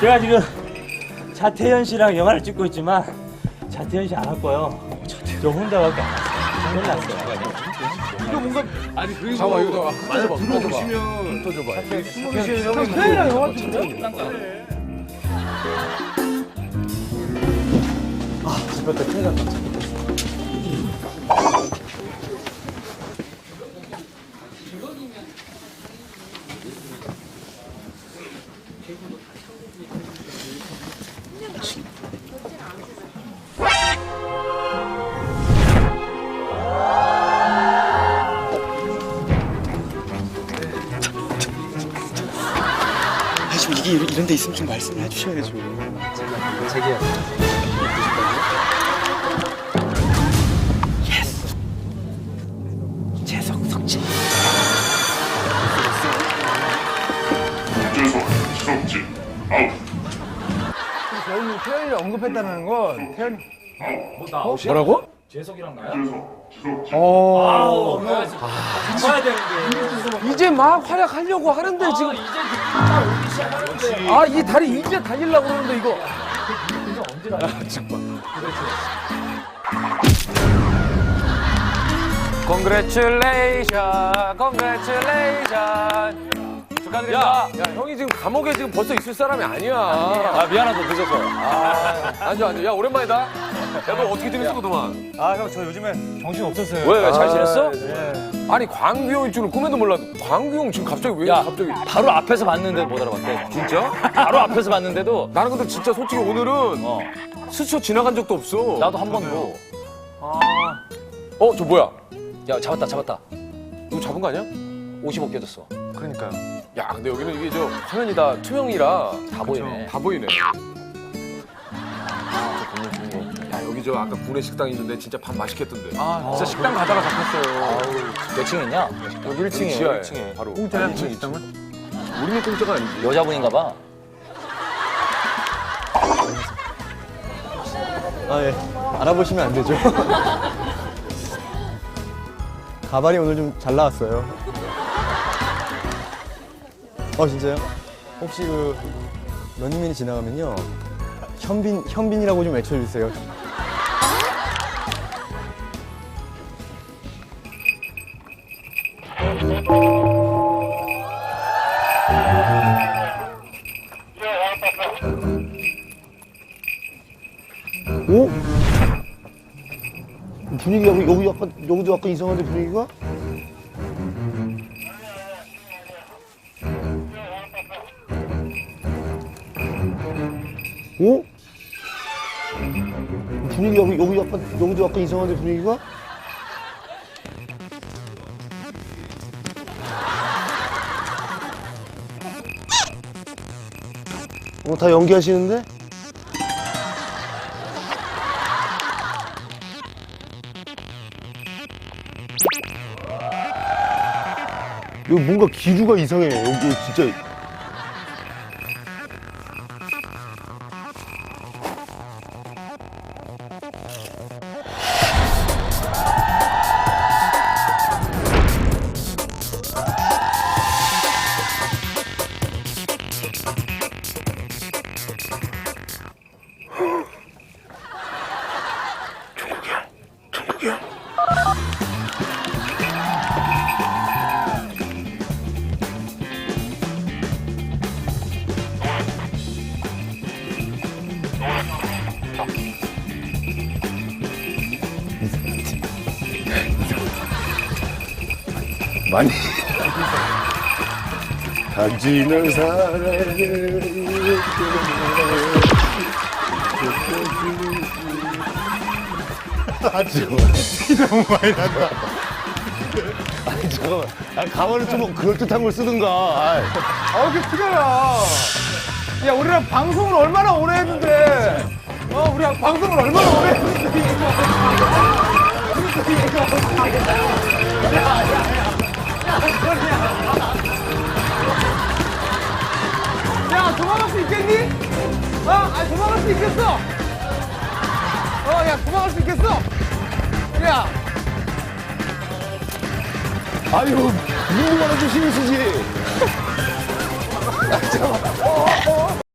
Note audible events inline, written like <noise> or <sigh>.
제가 지금 자태현 씨랑 영화를 찍고 있지만 자태현 씨 안 왔고요. 저 혼자밖에 안 왔어요. 혼났어요. 이거 뭔가 아니 잠깐만 이거 더 맞아 더 들어보시면 줘봐. 태연이랑 영화 찍는데? 집에 큰일 났다. 아, 좀이 게 이런, 이런 데 있으면 좀 말씀을 해주셔야죠. 지석진, 아웃. 저희는 태연이를 언급했다는 건 태연이 뭐라고? 박준성, 지석진, 어. 봐야 되는데. 이제 막 활약하려고 하는데 지금 아 이 다리 이제 달리려고 그러는데 이거 Congratulation, congratulation. 축하드립니다. 야, 야 형이 지금 감옥에 지금 벌써 있을 사람이 아니야 아, 미안하다, 늦어서. 아, 앉아 앉아 야 오랜만이다 야 너 어떻게 지냈어 그동안 아, 형, 저 요즘에 정신 없었어요. 왜, 왜, 잘 지냈어? 아니 광규 형일 줄은 꿈에도 몰랐 광규 형 지금 갑자기 왜 야, 갑자기 바로 앞에서 봤는데 못 알아봤대. 진짜? 바로 앞에서 봤는데도, 나는 근데 진짜 솔직히 오늘은 어, 스쳐 지나간 적도 없어 나도 한 번도. 어저 뭐야 야, 잡았다, 잡았다. 이거 잡은 거 아니야? 55 깨졌어. 그러니까요 야 근데 여기는 이게 저 화면이 다 투명이라 다 보이네. 다 보이네 야 여기 저 아까 구내 식당 있는데 진짜 밥 맛있겠던데 아 진짜 식당 가다가 잡혔어요 몇 층이냐? 여기 1층에 지하에 1층에 바로 공짜야 1층 식당은? 우리는 공짜가 아니지 여자분인가 봐. 아, 예. 알아보시면 안 되죠? <laughs> 가발이 오늘 좀 잘 나왔어요. 어, 진짜요? 혹시 그, 런닝맨이 지나가면요. 현빈, 현빈이라고 좀 외쳐주세요. 오? 분위기가 여기 약간 여기도 약간 이상한데 분위기가? 오? 분위기가 여기 여기 약간 여기도 약간 이상한데 분위기가? 어, 다 연기하시는데? 여기 뭔가 기류가 이상해. 여기 진짜. 많이. 가지는 사랑을. 아주 너무 많이 난다. 아니 잠깐만. 아 가만히 좀 그럴 듯한 걸 쓰든가. 아이. 아 이렇게 티가 나. 야 우리랑 방송을 얼마나 오래 했는데 어 우리랑 방송을 얼마나 오래 했는데 야 있겠니? 어? 아 도망갈 수 있겠어? 어 야 도망갈 수 있겠어? 야 아유 눈도 말아주시는 수지.